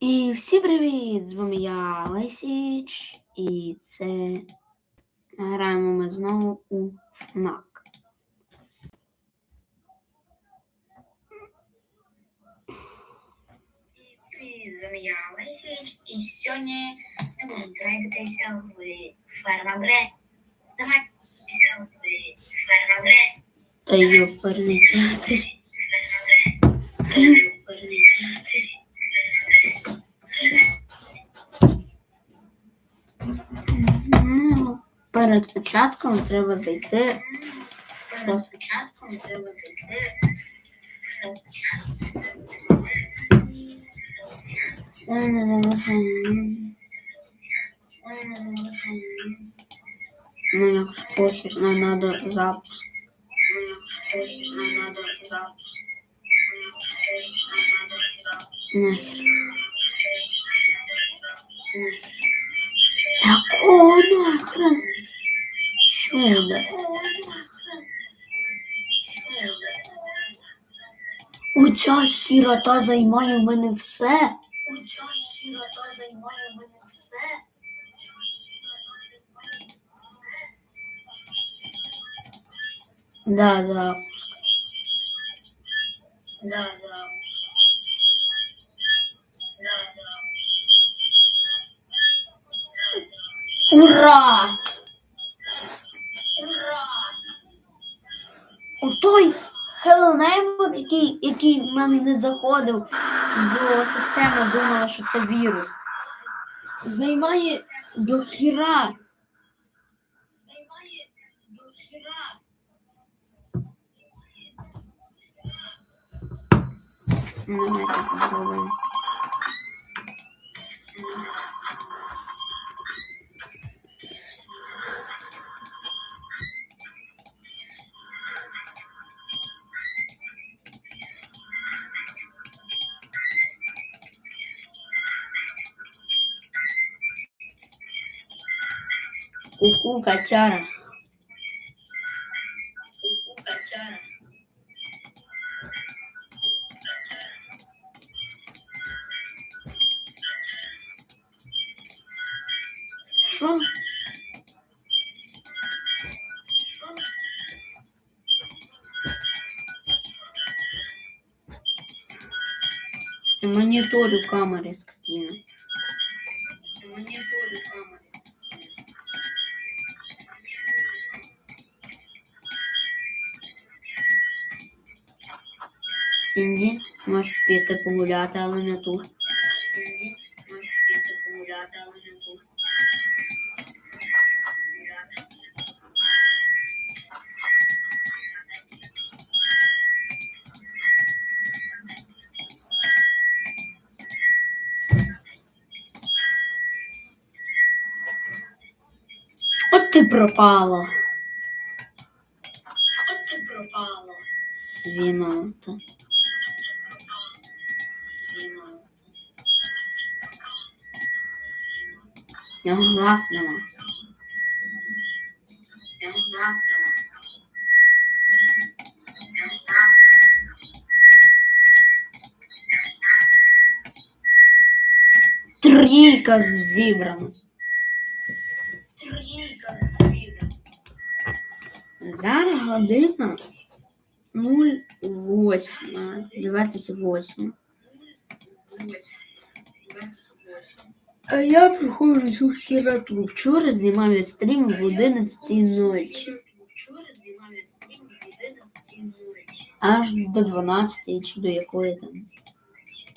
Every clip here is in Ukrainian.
І всім привіт! З вами я Лесіч, і це граємо ми знову у FNAC. Привіт, з вами я Лесіч, і сьогодні ми будемо гратися в фермабре. Давай в фермабре. Та йоперний театр. Ну, перед початком треба зайти. Перед початком треба зайти. Ну, якось похер, нам надо запуск. Ну, якось похер, нам надо запуск. Ну, нам надо запуск. Нахер. Якого нахрен? Чудо. Оця хірота займає в мене все. Оця хірота займає в мене все. Да, запуск. Да, запуск. Ура! Ура! Отой Neighbor, який, який в мене не заходив, бо система думала, що це вірус. Займає до хіра. Займає до хіра. Ну, Давайте попробуємо. Ку-ку, котяра. Ку-ку, котяра. Що? Моніторю камери скотина. Моніторю камери. Сінді, можеш піти погуляти, але не тут. Сиді, можеш піти погуляти, але не тут. От ти пропало. От ти пропало. Свінота. В нього глаз нема. Я глаз нема. Я глаз Трійка з- зібрана. Трійка зібрана. Зараз година 08, 28. Ось. 28. А я проходжу цю хероту. Вчора знімав я стрім в 11 ночі. Вчора знімав я в 11 ночі. Аж до 12 чи до якої там.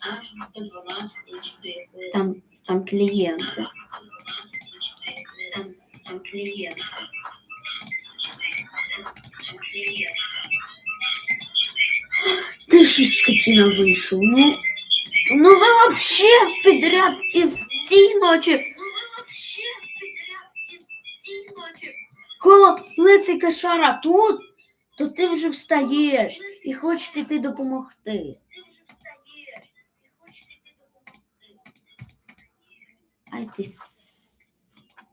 Аж до 12 чи до якої Там, там клієнти. там, там клієнт. Там клієнт. Ти ж із скотина вийшов. Ну, ну ви вообще підряд і в цій ночі. коли цей кошара тут, то ти вже встаєш і хочеш піти допомогти. Ай ти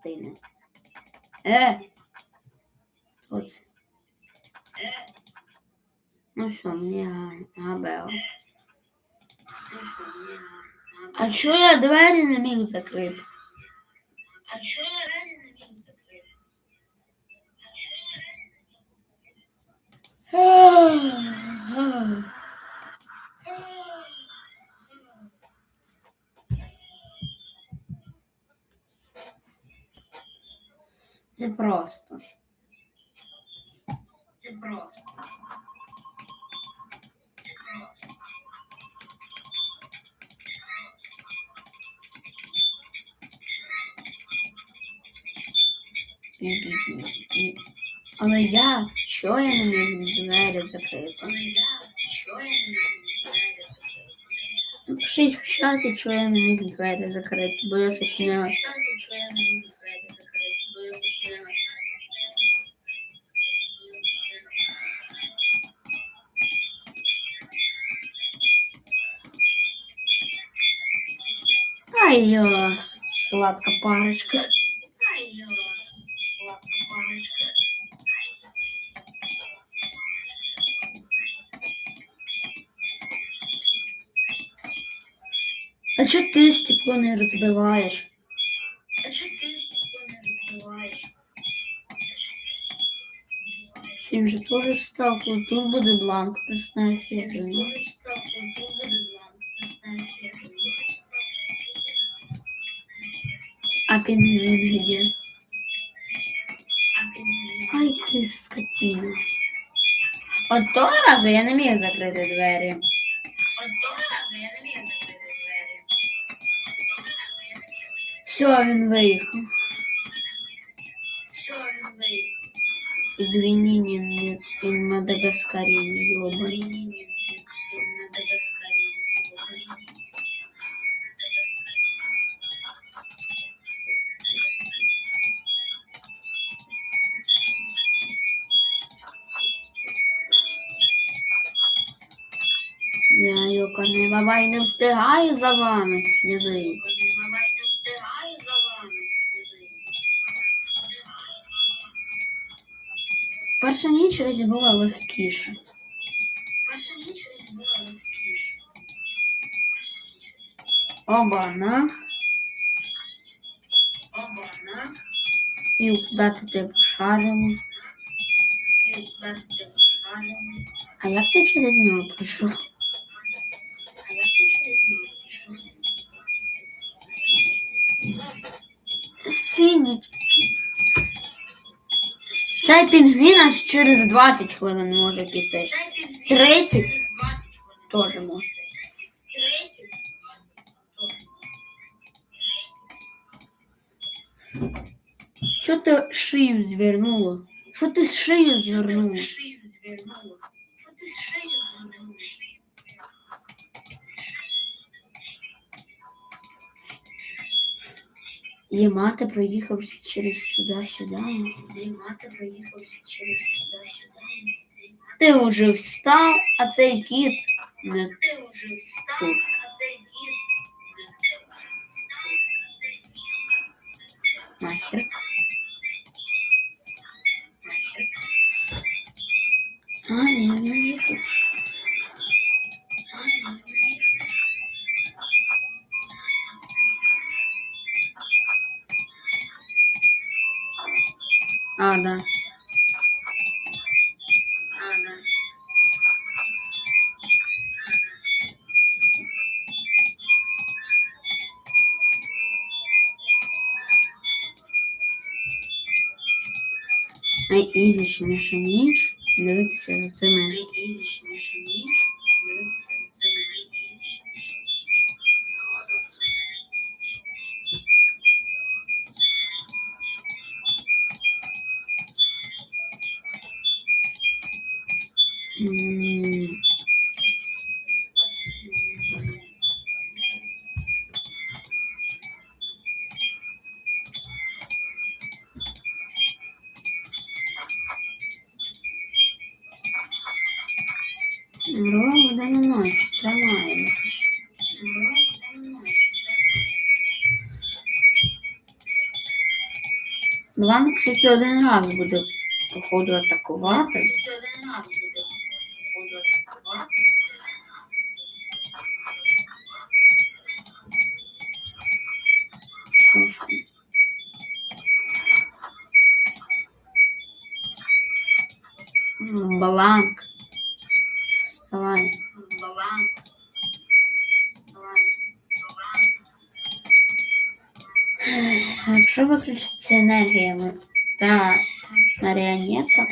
стине. Е! Оце. Е, Ну що, мені га- габела. ну що, ні, а, А чого я двері не міг закрити? А чого я двері не міг закрити? Це просто. Це просто. Пі-пі-пі. Але я, чого я не міг двері закрити? Але я, що я не міг двері закрити? Напишіть в чаті, чого я не міг двері закрити, бо я щось не. Що що я не міг двері закрити? Бо я щось не Ай, йо, сладка парочка. А чого ти стекло не розбиваєш? А чого ти стекло не розбиваєш? Цим же теж вставку. Тут буде бланк, признайся, я думаю. А пінгвін где? Ай, ти скотина. От того разу я не міг закрити двері. Все, він виїхав. Все, він виїхав. Пінгвінінін він Мадагаскарі, йоба. Ні-ні-ні, він на Мадагаскарі. Я йокарний бабай не встигаю за вами слідити. Перша ніч ось була легкіша. Перша ніч ось була легкіша. Оба-на. Обана. І куди ти те пошаримо. І вкласти в шарину. А як ти через нього прийшов? А як ти через нього? Сидіть. Цей пінгвін аж через 20 хвилин може піти. Цей пінгвін 30 через 20 хвилин. теж може. Що ти шию звернула? Що ти шию звернула? Шию звернула. Що ти шию звернула? Її мати проїхав через сюди-сюди. Де мати проїхався через сюди-сюди. Ти вже встав, а цей кіт не Ти вже встав, а цей кіт нахер. нахер. А, ні, не їхав. А, да. А, да. Найізішніша ніч дивитися за цими. Найізішніша Ровно день ночі тримаємося. Бланк тільки один раз буде, походу, атакувати. Ми- та. Да. Марионетка.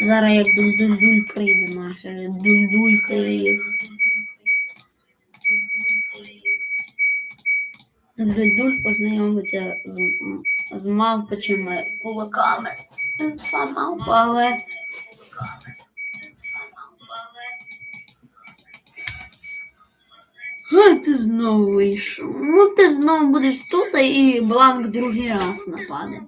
Зараз як дуль-дуль-дуль прийде нахер. Дуль-дулькає їх. Дуль-дуль познайомиться з, з мавпичими кулаками. Сам мавпа, але Га, ти знову вийшов. Ну ти знову будеш тут і бланк другий раз нападе.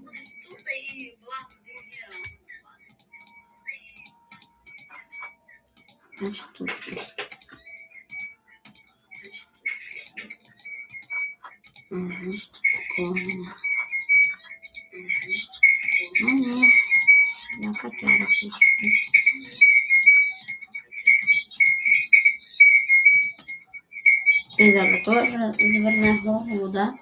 Значить тут. Значить тут такого нема. Ну ні. Я котяра пишу. Цей зараз теж зверне голову, да?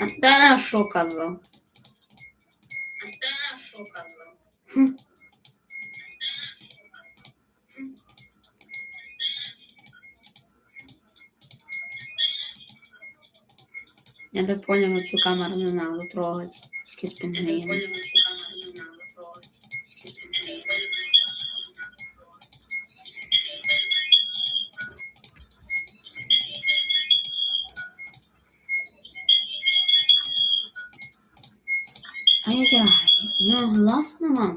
А ти на що казав? Хм. Я так понял, цю камеру не надо трогать. Тільки з пінгвіном. Ай-яй, у нього глаз нема.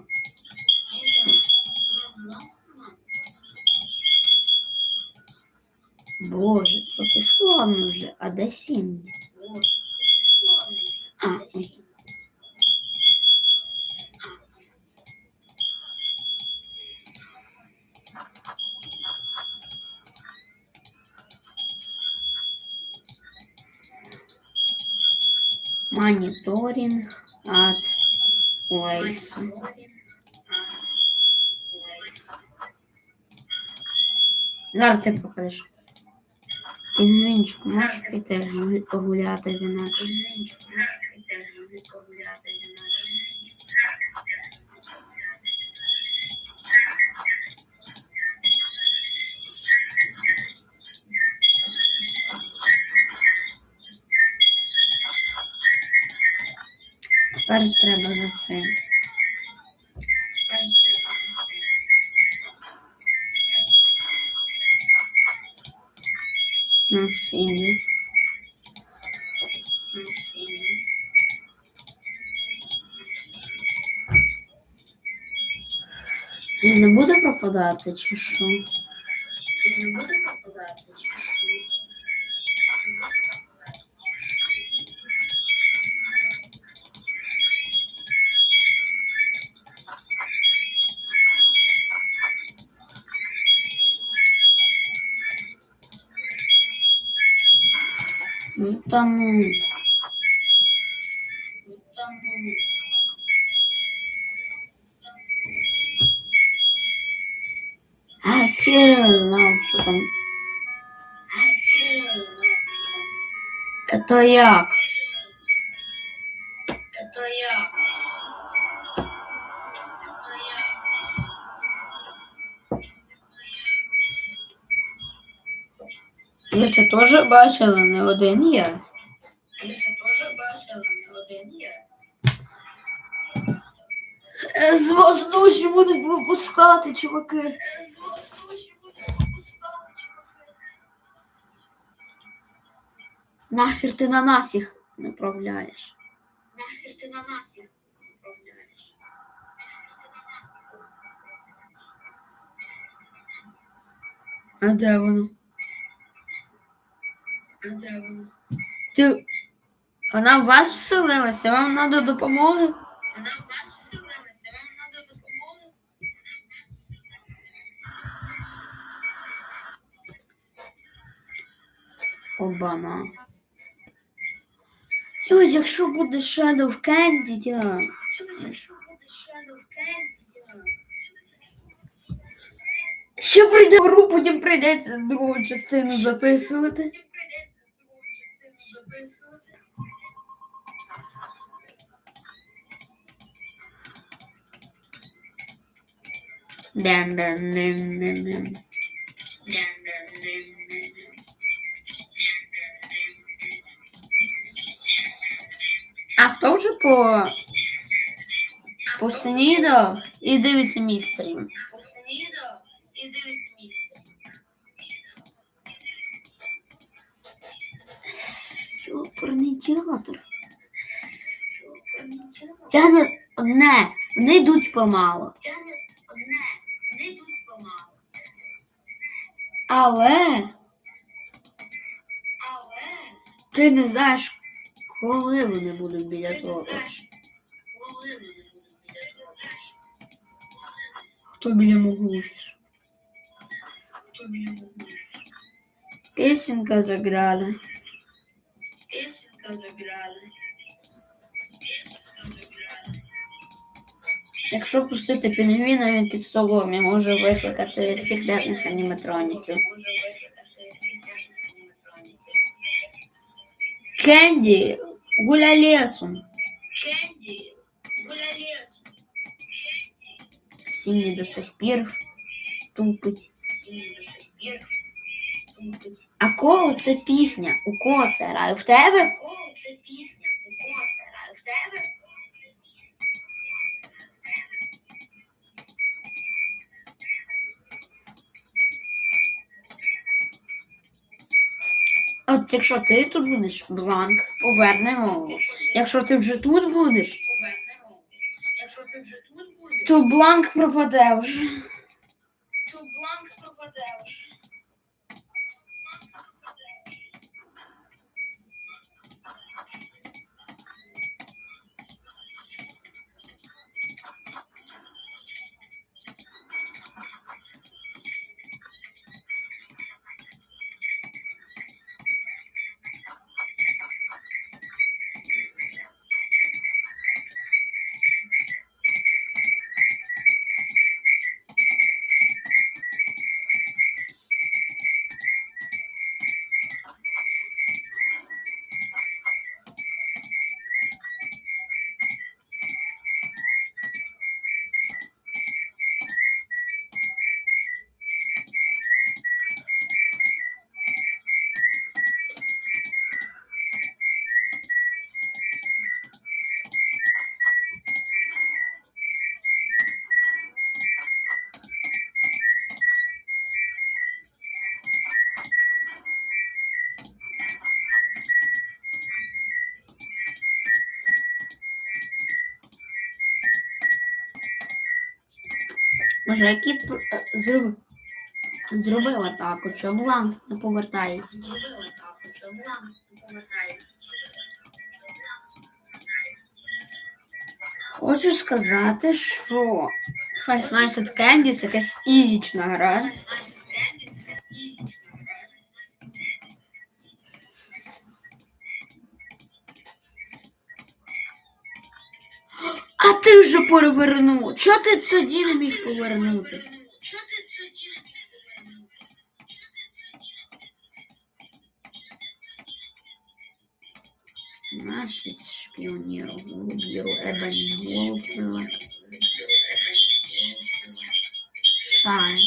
Боже, трохи складно вже. А де Сінді? А, ой. Мониторинг от Лейса. Зараз ти походиш. Пінгвінчик, можеш піти гу- погуляти в інакше? Тепер треба за. Ну, Сінді. Він не буде пропадати, чи що? Ну, та ну. А хер його знав, що там. Это як? Теж бачили, не один я. Ви це теж бачили, не один я. З вас душі будуть випускати, чуваки. Нахер ти на нас їх направляєш? Нахер ти на нас їх управляєш? А де воно? Ти... Вона в вас вселилася, вам треба допомоги? Вона в вас вселилася, вам треба допомога? Обама. Ой, якщо буде Shadow Candy, я... Якщо буде Shadow Candy. Ще прийде гру, потім прийдеться другу частину записувати. Потім прийдеться другу частину записувати. А хто вже по... поснідав і дивиться мій стрім? Йоперний театр. Тягне одне, вони йдуть помало. Тягне одне, не йдуть помалу. Але Але ти не знаєш, коли вони будуть біля того. коли вони будуть біля того. Хто біля мого офісу? Хто біля мого заграла. Песенка заграла. Песенка заграла. Якщо пустити пінгвіна, він під столом і може викликати секретних аніматроніків. Може викликати секретних аніматроніків. Кенді, гуля лісом. Кенді, гуля лісу. Сім'ї до сих пір тупить. Сім'ї до сих пір тупить. А кого це пісня? У кого це грає? В тебе? У кого це пісня? У кого це грає? В тебе? От якщо ти тут будеш, бланк поверне голову. Якщо ти вже тут будеш, Повернемо. Якщо ти вже тут будеш, то бланк пропаде вже. Кіт е, зробив, зробив атаку, що бланк не повертається. Зробив атаку, що бланк повертається. Хочу сказати, що Five Nights якась ізічна гра. Перевернув. Чого ти тоді не міг повернути? Наші шпіоніру, голубіру, Ебені, голубіру. Шайн.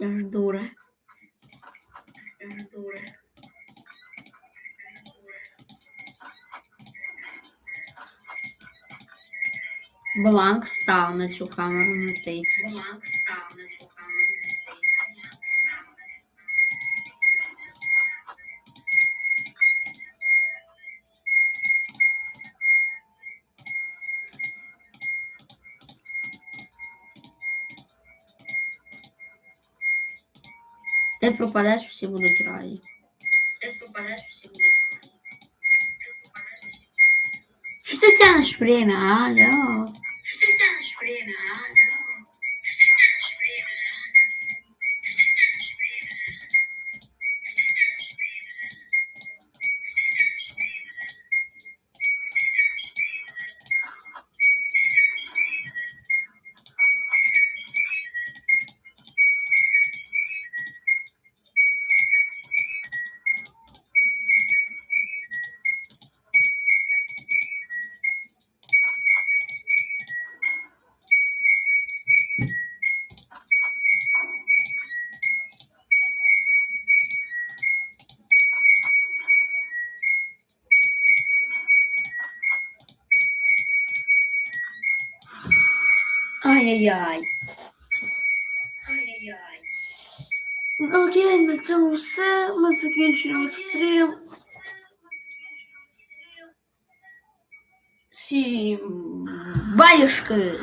Я ж дура. Дура. Бланк став на цю камеру на 30. Бланк Ти пропадеш, всі будуть раді. Ти пропадеш, всі будуть. Що ти тянеш время? Алло. Ай-яй-яй. Ай-яй-яй. Ну, окей, на цьому все. Ми закінчуємо стрім. Всім. Всім баюшки.